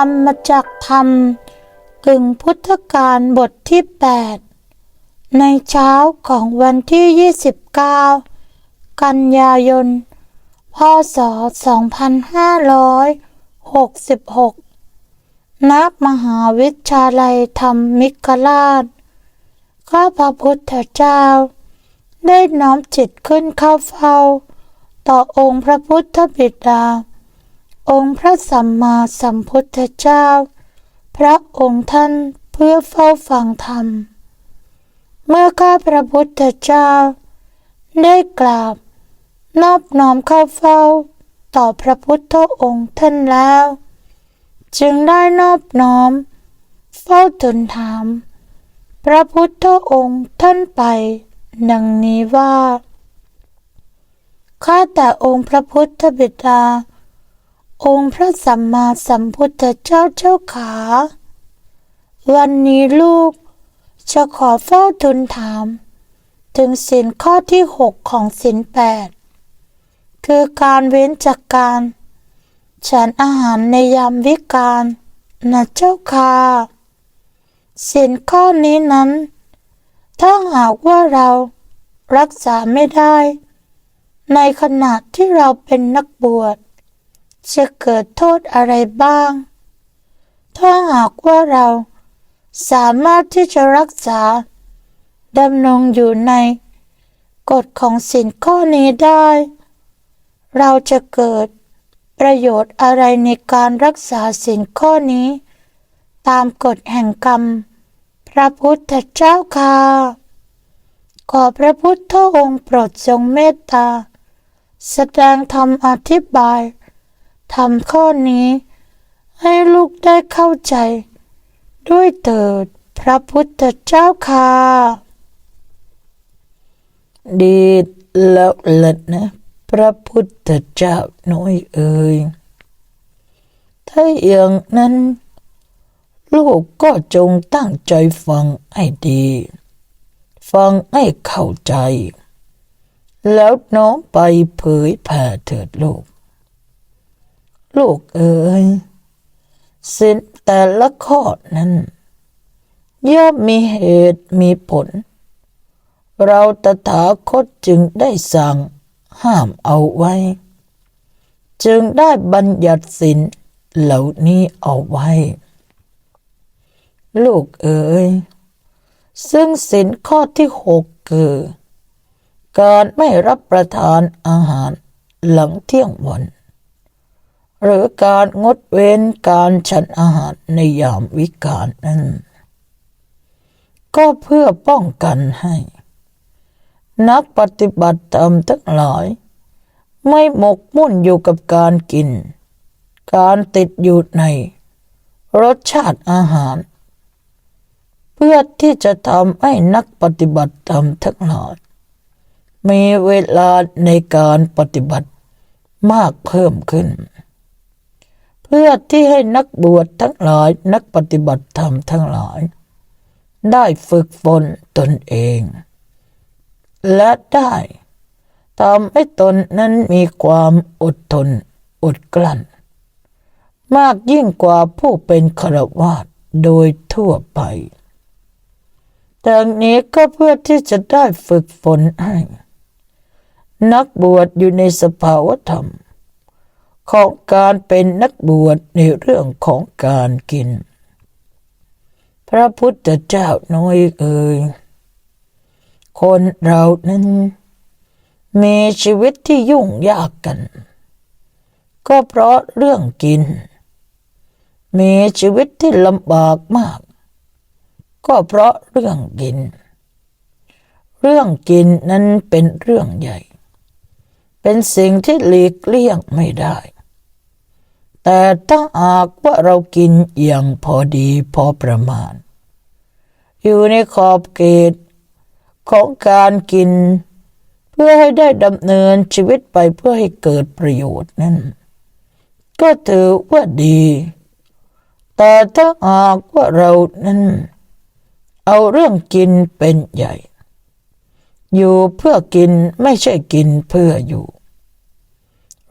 รมมาจากธรรมกึ่งพุทธการบทที่ 8 ในเช้าของวันที่ 29 กันยายน พศ 2566 ณ มหาวิทยาลัยธรรมมิกราช ข้าพระพุทธเจ้า ได้น้อมจิตขึ้นเข้าเฝ้า ต่อองค์พระพุทธบิดา องค์พระสัมมาสัมพุทธเจ้า พระองค์ท่านเพื่อเฝ้าฟังธรรม เมื่อข้าพระพุทธเจ้า ได้กราบ นอบน้อมเข้าเฝ้า ต่อพระพุทธองค์ท่านแล้ว จึงได้นอบน้อม เฝ้าทูลถาม พระพุทธองค์ท่านไป ดังนี้ว่าข้าแต่องค์พระพุทธบิดา องค์พระสัมมาสัมพุทธเจ้าเจ้าขา วันนี้ลูกจะขอเฝ้าทูลถาม ถึงสินข้อที่หกของสินแปดคือการเว้นจากการฉันอาหารในยามวิกาลนะเจ้าค่ะสินข้อนี้นั้น ถ้าหากว่าเรารักษาไม่ได้ ในขณะที่เราเป็นนักบวช จะเกิดโทษอะไรบ้าง ถ้าหากว่าเราสามารถที่จะรักษาดำรงอยู่ในกฎของสินข้อนี้ได้ เราจะเกิดประโยชน์อะไรในการรักษาสินข้อนี้ ตามกฎแห่งกรรม พระพุทธเจ้าค่ะ ขอพระพุทธองค์โปรดทรงเมตตา แสดงธรรมอธิบาย ธรรมข้อนี้ ให้ลูกได้เข้าใจ ด้วยเถิดพระพุทธเจ้าค่ะดีแล้วเลิศนะ พระพุทธเจ้าน้อยเอ่ยถ้าอย่างนั้น ลูกก็จงตั้งใจฟังให้ดี ฟังให้เข้าใจ แล้วน้อมไปเผยแผ่เถิดลูก ลูกเอ๋ยสินแต่ละข้อนั้น ย่อมมีเหตุมีผล เราตถาคตจึงได้สั่งห้ามเอาไว้ จึงได้บัญญัติสินเหล่านี้เอาไว้ ลูกเอ๋ยซึ่งสินข้อที่หกคือ การไม่รับประทานอาหารหลังเที่ยงวัน หรือการงดเว้นการฉันอาหารในยามวิกาลนั้น ก็เพื่อป้องกันให้ นักปฏิบัติธรรมทั้งหลาย ไม่หมกมุ่นอยู่กับการกิน การติดอยู่ใน รสชาติอาหาร เพื่อที่จะทำให้นักปฏิบัติธรรมทั้งหลายมีเวลาในการปฏิบัติมากเพิ่มขึ้น เพื่อที่ให้นักบวชทั้งหลายนักปฏิบัติธรรมทั้งหลาย ได้ฝึกฝนตนเอง และได้ทำให้ตนนั้นมีความอดทนอดกลั้น มากยิ่งกว่าผู้เป็นครวาสโดยทั่วไปดังนี้ก็เพื่อที่จะได้ฝึกฝนให้ นักบวชอยู่ในสภาวธรรม ของการเป็นนักบวชในเรื่องของการกิน พระพุทธเจ้าน้อยเอ่ยคนเรานั้นมีชีวิตที่ยุ่งยากกัน ก็เพราะเรื่องกิน มีชีวิตที่ลำบากมาก ก็เพราะเรื่องกิน เรื่องกินนั้นเป็นเรื่องใหญ่ เป็นสิ่งที่หลีกเลี่ยงไม่ได้ แต่ถ้าหากว่าเรากินอย่างพอดีพอประมาณ อยู่ในขอบเขตของการกิน เพื่อให้ได้ดำเนินชีวิตไปเพื่อให้เกิดประโยชน์นั้นก็ถือว่าดี แต่ถ้าหากว่าเรานั้น เอาเรื่องกินเป็นใหญ่ อยู่เพื่อกินไม่ใช่กินเพื่ออยู่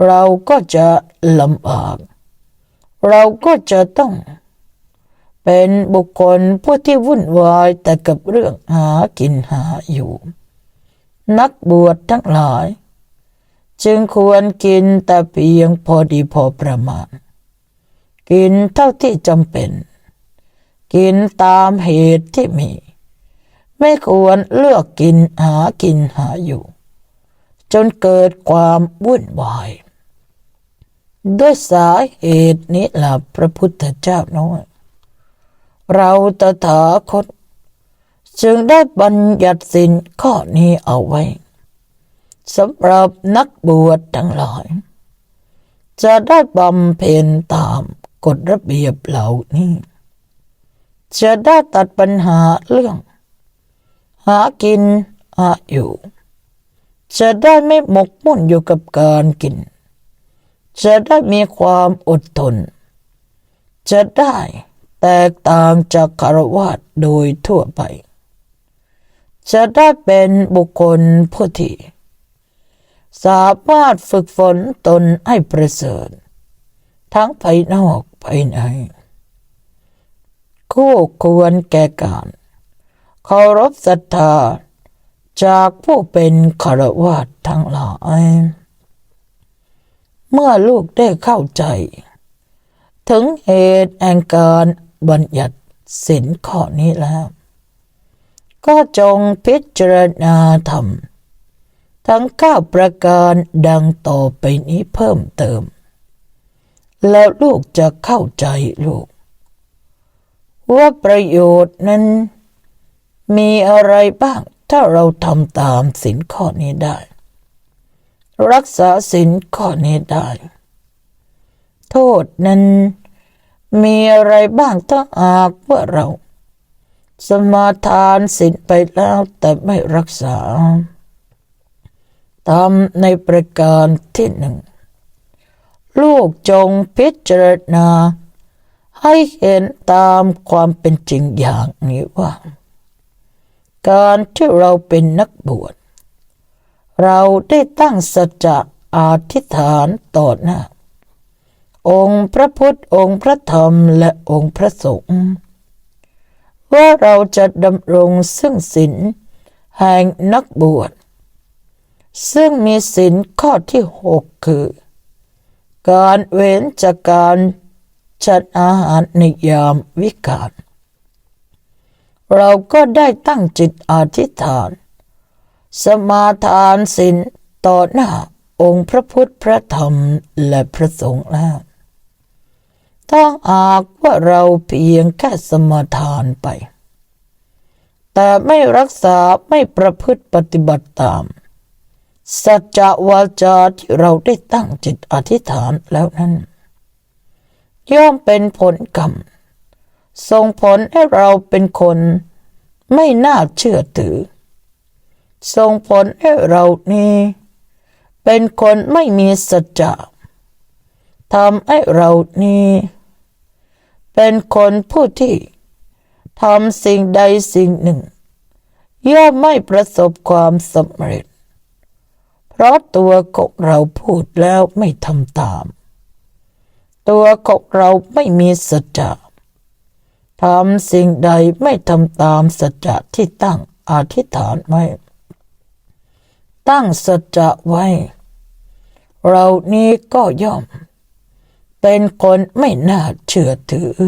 เราก็จะลำบาก เราก็จะต้อง เป็นบุคคลผู้ที่วุ่นวายแต่กับเรื่องหากินหาอยู่ นักบวชทั้งหลาย จึงควรกินแต่เพียงพอดีพอประมาณ กินเท่าที่จำเป็น กินตามเหตุที่มี ไม่ควรเลือกกินหากินหาอยู่ จนเกิดความวุ่นวาย ด้วยสาเหตุนี้ล่ะพระพุทธเจ้าน้อย เราตถาคต จึงได้บัญญัติสินข้อนี้เอาไว้สำหรับนักบวชทั้งหลาย จะได้บำเพ็ญตามกฎระเบียบเหล่านี้ จะได้ตัดปัญหาเรื่อง หากินหาอยู่ จะได้ไม่หมกมุ่นอยู่กับการกิน จะได้มีความอดทน จะได้แตกต่างจากคารวะโดยทั่วไป จะได้เป็นบุคคลผู้ที่สามารถฝึกฝนตนให้ประเสริฐ ทั้งภายนอกภายในคู่ควรแก่การเคารพศรัทธาจากผู้เป็นคารวะทั้งหลาย เมื่อลูกได้เข้าใจ ถึงเหตุแห่งการบัญญัติสินข้อนี้แล้ว ก็จงพิจารณาธรรม ทั้งเก้าประการดังต่อไปนี้เพิ่มเติม แล้วลูกจะเข้าใจลูก ว่าประโยชน์นั้นมีอะไรบ้างถ้าเราทำตามสินข้อนี้ได้ รักษาสินข้อนี้ได้ โทษนั้นมีอะไรบ้างถ้าหากว่าเรา สมาทานสินไปแล้วแต่ไม่รักษาตามในประการที่หนึ่ง ลูกจงพิจารณา ให้เห็นตามความเป็นจริงอย่างนี้ว่า การที่เราเป็นนักบวช เราได้ตั้งสัจจะอธิษฐานต่อหน้าองค์พระพุทธองค์พระธรรมและองค์พระสงฆ์ว่าเราจะดำรงซึ่งศีลแห่งนักบวช ซึ่งมีศีลข้อที่หกคือ การเว้นจากการฉันอาหารในยามวิกาลเราก็ได้ตั้งจิตอธิษฐาน สมาทานศีลต่อหน้าองค์พระพุทธพระธรรมและพระสงฆ์แล้วถ้าหากว่าเราเพียงแค่สมาทานไป แต่ไม่รักษาไม่ประพฤติปฏิบัติตาม สัจจะวาจาที่เราได้ตั้งจิตอธิษฐานแล้วนั้น ย่อมเป็นผลกรรมส่งผลให้เราเป็นคนไม่น่าเชื่อถือ ส่งผลให้เรานี้ เป็นคนไม่มีสัจจะทำให้เรานี้ เป็นคนผู้ที่ทำสิ่งใดสิ่งหนึ่ง ย่อมไม่ประสบความสำเร็จ เพราะตัวของเราพูดแล้วไม่ทำตาม ตัวของเราไม่มีสัจจะทำสิ่งใดไม่ทำตามสัจจะที่ตั้งอธิษฐานไว้ ตั้งสัจจะไว้ เรานี้ก็ย่อม เป็นคนไม่น่าเชื่อถือ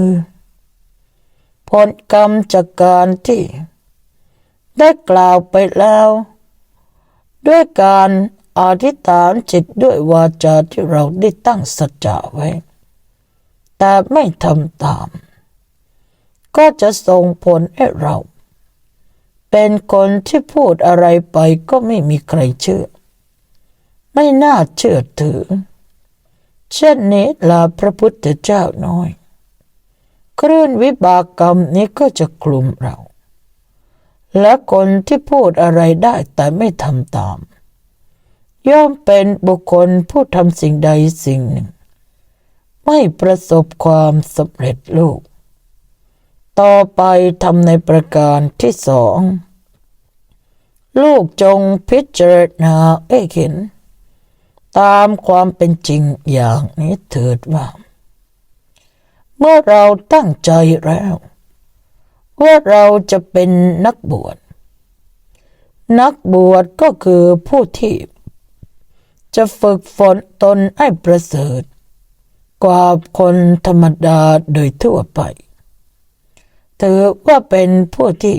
ผลกรรมจากการที่ ได้กล่าวไปแล้ว ด้วยการอธิษฐานจิตด้วยวาจาที่เราได้ตั้งสัจจะไว้ แต่ไม่ทำตาม ก็จะส่งผลให้เรา เป็นคนที่พูดอะไรไปก็ไม่มีใครเชื่อ ไม่น่าเชื่อถือ เช่นนี้ลาพระพุทธเจ้าน้อย คลื่นวิบากกรรมนี้ก็จะคลุมเรา และคนที่พูดอะไรได้แต่ไม่ทำตาม ย่อมเป็นบุคคลผู้ทำสิ่งใดสิ่งหนึ่ง ไม่ประสบความสำเร็จลูก ต่อไปทำในประการที่สอง ลูกจงพิจารณาให้เห็น ตามความเป็นจริงอย่างนี้เถิดว่า เมื่อเราตั้งใจแล้ว ว่าเราจะเป็นนักบวช นักบวชก็คือผู้ที่ จะฝึกฝนตนให้ประเสริฐ กว่าคนธรรมดาโดยทั่วไป ถือว่าเป็นผู้ที่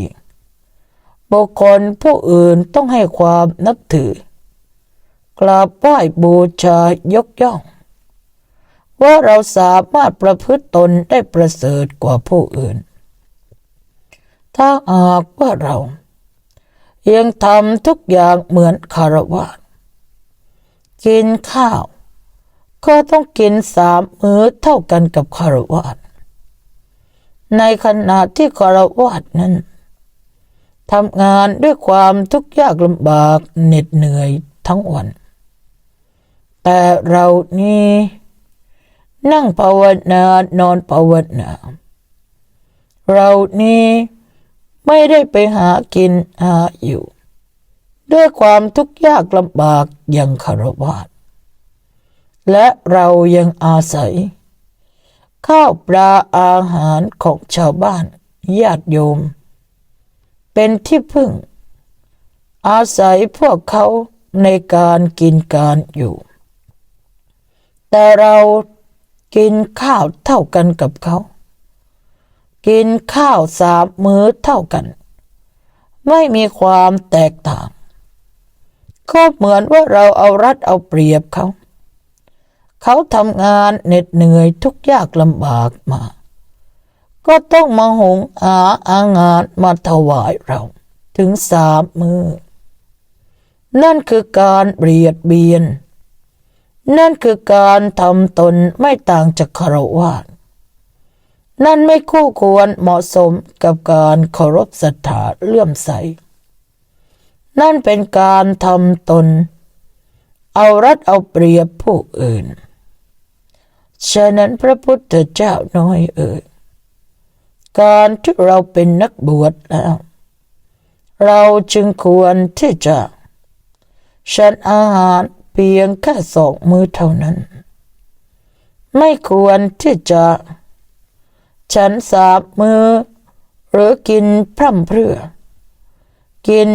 บุคคลผู้อื่นต้องให้ความนับถือกราบไหว้บูชายกย่อง ว่าเราสามารถประพฤติตนได้ประเสริฐกว่าผู้อื่น ถ้าหากว่าเรา ยังทำทุกอย่างเหมือนคารวะกินข้าว ก็ต้องกินสามมื้อเท่ากันกับคารวะ ในขณะที่คารวะนั้นทำงานด้วยความทุกข์ยากลำบากเหน็ดเหนื่อยทั้งวัน แต่เรานี่นั่งภาวนานอนภาวนาเรานี่ไม่ได้ไปหากินหาอยู่ ด้วยความทุกข์ยากลำบากอย่างคารวะและเรายังอาศัย ข้าวปลาอาหารของชาวบ้านญาติโยม เป็นที่พึ่ง อาศัยพวกเขาในการกินการอยู่ แต่เรากินข้าวเท่ากันกับเขา กินข้าวสามมื้อเท่ากัน ไม่มีความแตกต่าง ก็เหมือนว่าเราเอารัดเอาเปรียบเขา เขาทำงานเหน็ดเหนื่อยทุกยากลำบากมา ก็ต้องมาหงหาอางานมาถวายเรา ถึงสามมือ นั่นคือการเบียดเบียน นั่นคือการทำตนไม่ต่างจากคารวะนั่นไม่คู่ควรเหมาะสมกับการเคารพศรัทธาเลื่อมใส นั่นเป็นการทำตน เอารัดเอาเปรียบผู้อื่น ฉะนั้นพระพุทธเจ้าน้อยเอ่ยการที่เราเป็นนักบวชแล้ว เราจึงควรที่จะฉันอาหารเพียงแค่สองมือเท่านั้น ไม่ควรที่จะฉันสามมือ หรือกินพร่ำเพรื่อ กิน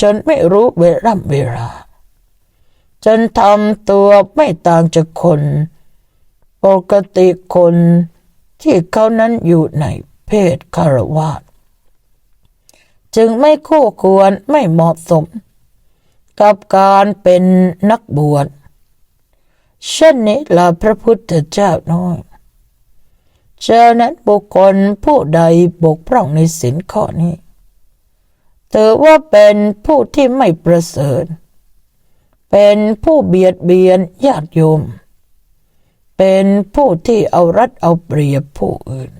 จนไม่รู้เวลาเวลา จนทำตัวไม่ต่างจากคน ปกติคนที่เขานั้นอยู่ในเพศคารวะจึงไม่คู่ควรไม่เหมาะสม กับการเป็นนักบวชเช่นนี้ละพระพุทธเจ้าน้อยฉะนั้นบุคคลผู้ใดบกพร่องในสินข้อนี้ถือว่าเป็นผู้ที่ไม่ประเสริฐ เป็นผู้เบียดเบียนญาติโยม เป็นผู้ที่เอารัดเอาเปรียบผู้อื่น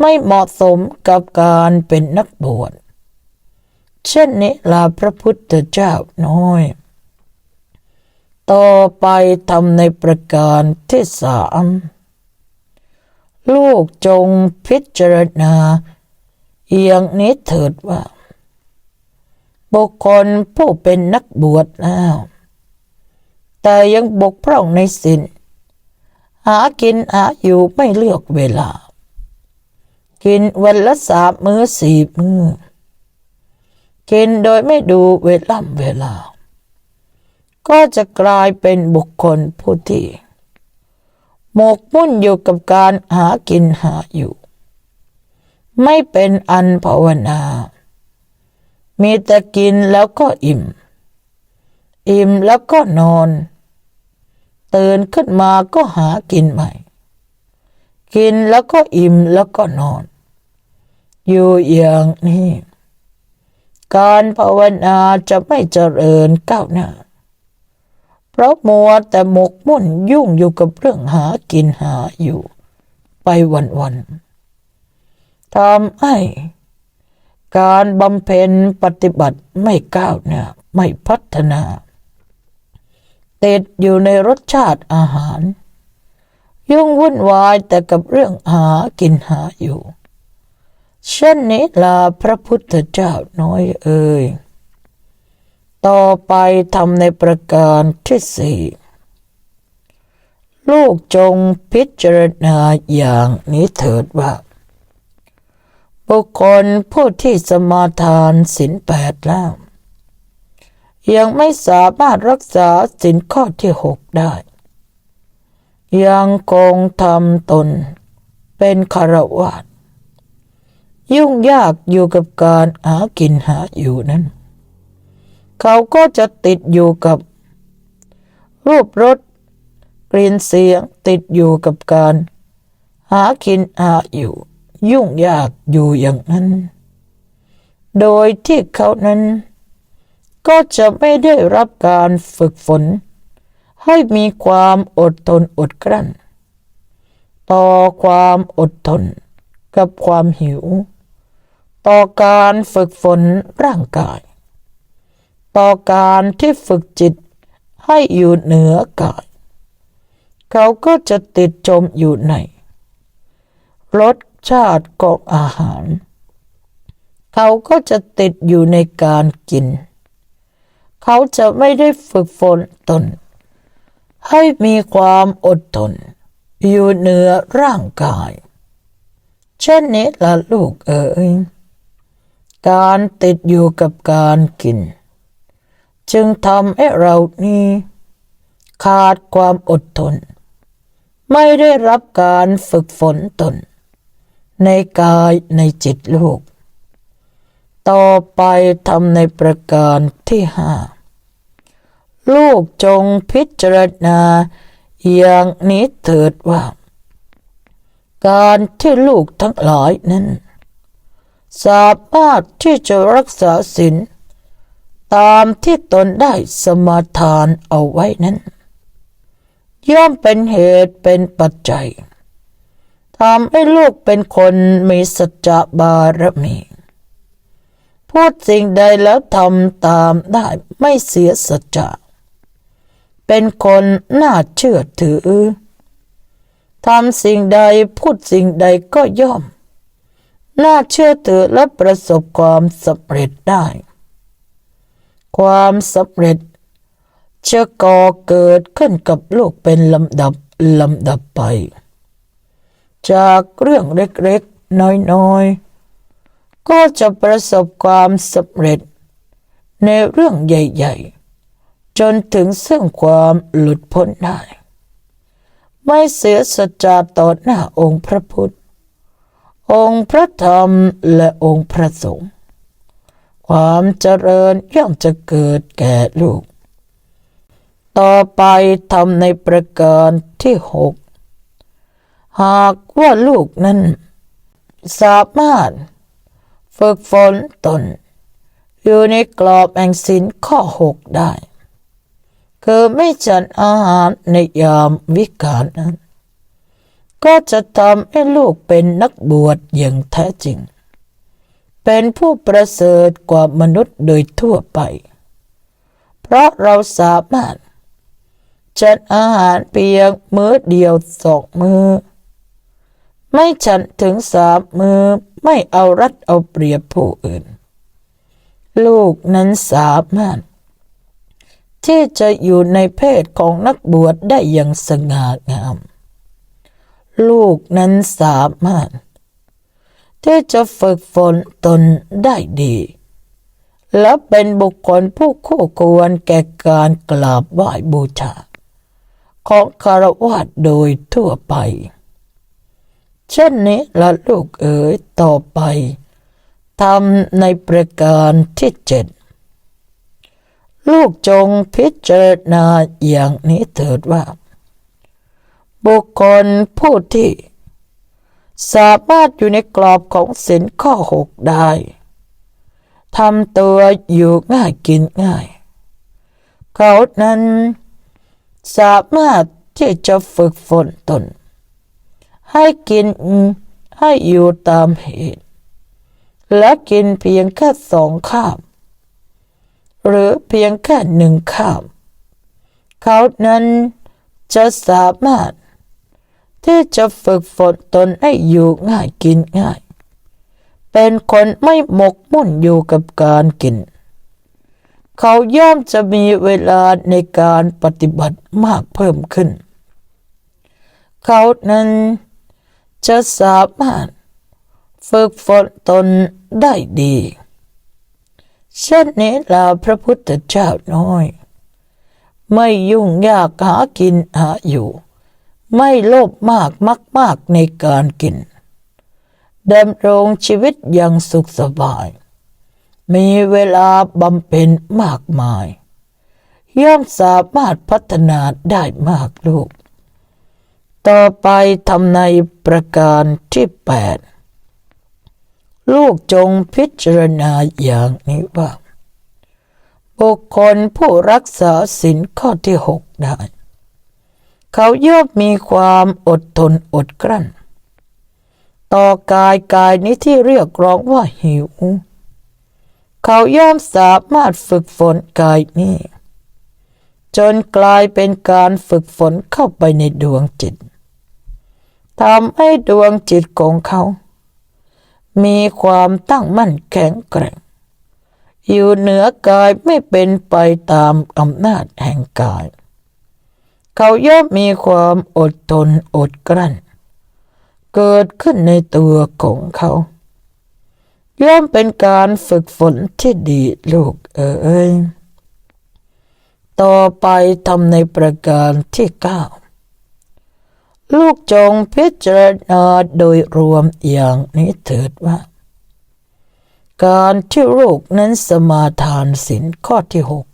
ไม่เหมาะสมกับการเป็นนักบวช เช่นนี้ลาพระพุทธเจ้าน้อย ต่อไปทำในประการที่สามลูกจงพิจารณาอย่างนี้เถิดว่า บุคคลผู้เป็นนักบวชแล้วแต่ยังบกพร่องในศีล หากินหาอยู่ไม่เลือกเวลา กินวันละสามมื้อสี่มื้อกินโดยไม่ดูเวลาเวลา ก็จะกลายเป็นบุคคลผู้ที่หมกมุ่นอยู่กับการหากินหาอยู่ ไม่เป็นอันภาวนา มีแต่กินแล้วก็อิ่ม อิ่มแล้วก็นอน ตื่นขึ้นมาก็หากินใหม่ กินแล้วก็อิ่มแล้วก็นอน อยู่อย่างนี้ การภาวนาจะไม่เจริญก้าวหน้า เพราะมัวแต่หมกมุ่นยุ่งอยู่กับเรื่องหากินหาอยู่ ไปวันๆทำให้การบำเพ็ญปฏิบัติไม่ก้าวหน้า ไม่พัฒนา ติดอยู่ในรสชาติอาหาร ยุ่งวุ่นวายแต่กับเรื่องหากินหาอยู่เช่นนี้ลาพระพุทธเจ้าน้อยเอ่ยต่อไปทำในประการที่สี่ลูกจงพิจารณาอย่างนี้เถิดว่า บุคคลผู้ที่สมาทานศีลแปดแล้ว ยังไม่สามารถรักษาศีลข้อที่หกได้ ยังคงทำตนเป็นคารวาสยุ่งยากอยู่กับการหากินหาอยู่นั้น เขาก็จะติดอยู่กับ รูปรสกลิ่นเสียงติดอยู่กับการ หากินหาอยู่ ยุ่งยากอยู่อย่างนั้น โดยที่เขานั้น ก็จะไม่ได้รับการฝึกฝน ให้มีความอดทนอดกลั้น ต่อความอดทนกับความหิว ต่อการฝึกฝนร่างกาย ต่อการที่ฝึกจิตให้อยู่เหนือกาย เขาก็จะติดจมอยู่ในรสชาติของอาหาร เขาก็จะติดอยู่ในการกิน เขาจะไม่ได้ฝึกฝนตน ให้มีความอดทน อยู่เหนือร่างกาย เช่นนี้ละลูกเอ๋ยการติดอยู่กับการกิน จึงทำให้เรานี้ ขาดความอดทน ไม่ได้รับการฝึกฝนตน ในกายในจิตลูก ต่อไปทำในประการที่ห้า ลูกจงพิจารณา อย่างนี้เถิดว่า การที่ลูกทั้งหลายนั้น สามารถที่จะรักษาศีลตามที่ตนได้สมาทานเอาไว้นั้น ย่อมเป็นเหตุเป็นปัจจัยทำให้ลูกเป็นคนมีสัจจะบารมี พูดสิ่งใดแล้วทำตามได้ไม่เสียสัจจะ เป็นคนน่าเชื่อถือทำสิ่งใดพูดสิ่งใดก็ย่อม น่าเชื่อถือและประสบความสำเร็จได้ ความสำเร็จจะก่อเกิดขึ้นกับลูกเป็นลำดับลำดับไป จากเรื่องเล็กๆ น้อยๆ ก็จะประสบความสำเร็จในเรื่องใหญ่ ๆ จนถึงซึ่งความหลุดพ้นได้ ไม่เสียสัจจะต่อหน้าองค์พระพุทธ องค์พระธรรมและองค์พระสงฆ์ความเจริญย่อมจะเกิดแก่ลูก ต่อไปทำในประการที่หกหากว่าลูกนั้น สามารถ ฝึกฝนตน อยู่ในกรอบแห่งศีลข้อหกได้ คือไม่ฉันอาหารในยามวิกาลนั้น ก็จะทำให้ลูกเป็นนักบวชอย่างแท้จริง เป็นผู้ประเสริฐกว่ามนุษย์โดยทั่วไป เพราะเราสามารถฉันอาหารเพียงมื้อเดียวสองมือไม่ฉันถึงสามมือไม่เอารัดเอาเปรียบผู้อื่น ลูกนั้นสามารถ ที่จะอยู่ในเพศของนักบวชได้อย่างสง่างาม ลูกนั้นสามารถ ที่จะฝึกฝนตนได้ดี และเป็นบุคคลผู้คู่ควรแก่การกราบไหว้บูชา ของคารวะโดยทั่วไป เช่นนี้ละลูกเอ๋ยต่อไปทำในประการที่เจ็ด ลูกจงพิจารณาอย่างนี้เถิดว่า บุคคลผู้ที่ สามารถอยู่ในกรอบของศีลข้อหกได้ทำตัวอยู่ง่ายกินง่าย เขานั้นสามารถที่จะฝึกฝนตน ให้กินให้อยู่ตามเหตุ และกินเพียงแค่สองข้าม หรือเพียงแค่หนึ่งข้ามเขานั้นจะสามารถ ที่จะฝึกฝนตนให้อยู่ง่ายกินง่าย เป็นคนไม่หมกมุ่นอยู่กับการกิน เขาย่อมจะมีเวลาในการปฏิบัติมากเพิ่มขึ้น เขานั้นจะสามารถ ฝึกฝนตนได้ดี เช่นนี้ลาพระพุทธเจ้าน้อย ไม่ยุ่งยากหากินหาอยู่ ไม่โลภมากมักมากในการกินดำรงชีวิตอย่างสุขสบาย มีเวลาบำเพ็ญมากมาย ย่อมสามารถพัฒนาได้มากลูก ต่อไปทำในประการที่แปด ลูกจงพิจารณาอย่างนี้ว่า บุคคลผู้รักษาศีลข้อที่หกได้ เขาย่อมมีความอดทนอดกลั้น ต่อกายกายนี้ที่เรียกร้องว่าหิว เขาย่อมสามารถฝึกฝนกายนี้ จนกลายเป็นการฝึกฝนเข้าไปในดวงจิตทำให้ดวงจิตของเขา มีความตั้งมั่นแข็งแกร่ง อยู่เหนือกายไม่เป็นไปตามอำนาจแห่งกาย เขาย่อมมีความอดทนอดกลั้น เกิดขึ้นในตัวของเขา ย่อมเป็นการฝึกฝนที่ดีลูกเอ๋ยต่อไปทำในประการที่เก้า ลูกจงพิจารณาโดยรวมอย่างนี้เถิดว่า การที่ลูกนั้นสมาทานศีลข้อที่หก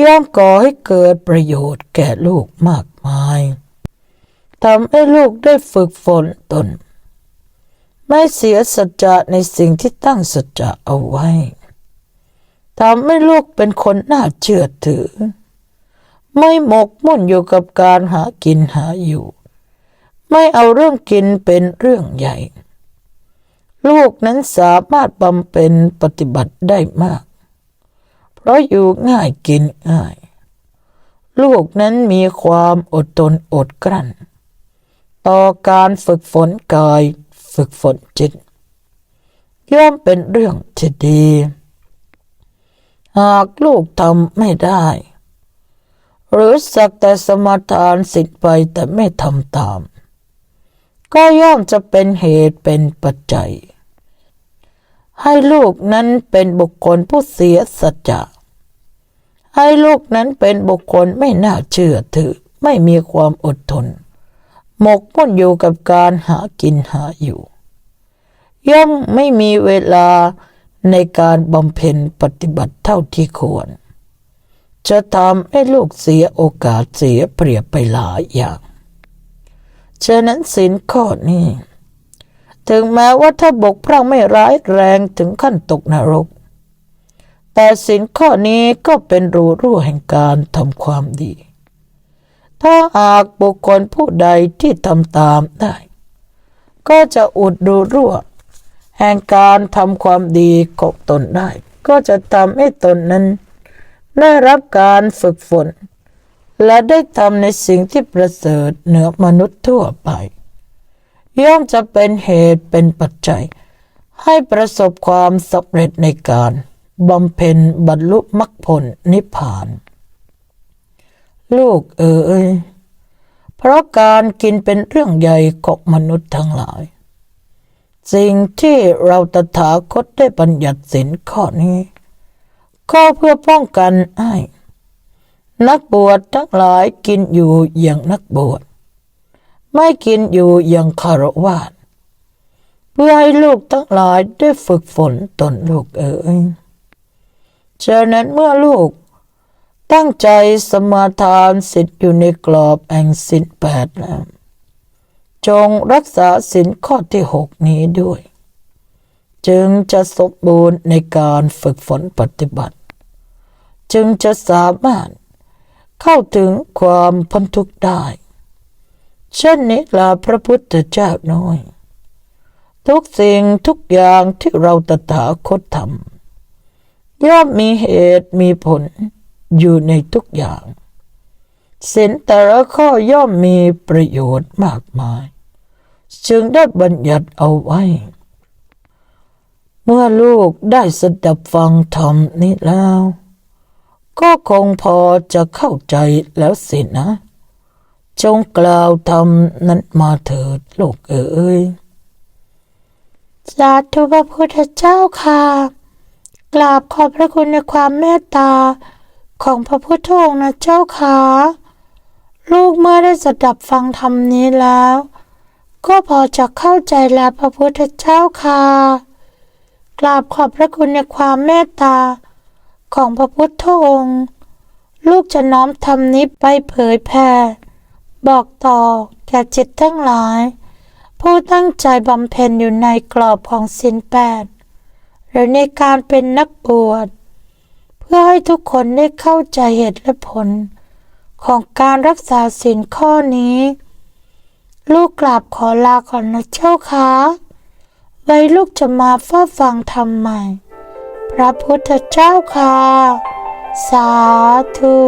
ย่อมก่อให้เกิดประโยชน์แก่ลูกมากมายทำให้ลูกได้ฝึกฝนตน ไม่เสียสัจจะในสิ่งที่ตั้งสัจจะเอาไว้ทำให้ลูกเป็นคนน่าเชื่อถือ ไม่หมกมุ่นอยู่กับการหากินหาอยู่ ไม่เอาเรื่องกินเป็นเรื่องใหญ่ ลูกนั้นสามารถบำเพ็ญปฏิบัติได้มาก เพราะอยู่ง่ายกินง่าย ลูกนั้นมีความอดทนอดกลั้น ต่อการฝึกฝนกายฝึกฝนจิต ย่อมเป็นเรื่องที่ดี หากลูกทำไม่ได้ หรือสักแต่สมทานสิทธิ์ไปแต่ไม่ทำตาม ก็ย่อมจะเป็นเหตุเป็นปัจจัย ให้ลูกนั้นเป็นบุคคลผู้เสียสัจจะให้ลูกนั้นเป็นบุคคลไม่น่าเชื่อถือ ไม่มีความอดทน หมกมุ่นอยู่กับการหากินหาอยู่ ย่อมไม่มีเวลาในการบำเพ็ญปฏิบัติเท่าที่ควร จะทำให้ลูกเสียโอกาสเสียเปรียบไปหลายอย่าง ฉะนั้นสินข้อนี้ ถึงแม้ว่าถ้าบกพร่องไม่ร้ายแรงถึงขั้นตกนรก แต่สินข้อนี้ก็เป็นรูรั่วแห่งการทำความดี ถ้าหากบุคคลผู้ใดที่ทำตามได้ ก็จะอุดรูรั่ว แห่งการทำความดีของตนได้ ก็จะทำให้ตนนั้น ได้รับการฝึกฝน และได้ทำในสิ่งที่ประเสริฐเหนือมนุษย์ทั่วไป ย่อมจะเป็นเหตุเป็นปัจจัย ให้ประสบความสำเร็จในการบำเพ็ญบรรลุมรรคผลนิพพาน ลูกเอ๋ยเพราะการกินเป็นเรื่องใหญ่ของมนุษย์ทั้งหลาย สิ่งที่เราตถาคตได้บัญญัติสินข้อนี้ ก็เพื่อป้องกันให้ นักบวชทั้งหลายกินอยู่อย่างนักบวชไม่กินอยู่อย่างคารวาสเพื่อให้ลูกทั้งหลายได้ฝึกฝนตนลูกเอ๋ยฉะนั้นเมื่อลูกตั้งใจสมาทานสิทธิ์อยู่ในกรอบแห่งสินแปดแล้วจงรักษาสินข้อที่หกนี้ด้วย จึงจะสมบูรณ์ในการฝึกฝนปฏิบัติ จึงจะสามารถเข้าถึงความพ้นทุกข์ได้ เช่นนี้ลาพระพุทธเจ้าน้อย ทุกสิ่งทุกอย่างที่เราตถาคตทำย่อมมีเหตุมีผลอยู่ในทุกอย่างสินแต่ละข้อย่อมมีประโยชน์มากมาย จึงได้บัญญัติเอาไว้ เมื่อลูกได้สดับฟังธรรมนี้แล้ว ก็คงพอจะเข้าใจแล้วสินะ จงกล่าวธรรมนั้นมาเถิดลูกเอ๋ยสาธุพระพุทธเจ้าค่ะ กราบขอบพระคุณในความเมตตาของพระพุทธองค์นะเจ้าค่ะลูกเมื่อได้สดับฟังธรรมนี้แล้ว ก็พอจะเข้าใจแล้วพระพุทธเจ้าค่ะ กราบขอบพระคุณในความเมตตา ของพระพุทธองค์ ลูกจะน้อมธรรมนี้ไปเผยแผ่บอกต่อแก่จิตทั้งหลาย ผู้ตั้งใจบำเพ็ญอยู่ในกรอบของศีลแปดหรือในการเป็นนักบวชเพื่อให้ทุกคนได้เข้าใจเหตุและผล ของการรักษาศีลข้อนี้ ลูกกราบขอลาก่อนนะเจ้าค่ะ ไว้ลูกจะมาเฝ้าฟังทำไม พระพุทธเจ้าค่ะ สาธุ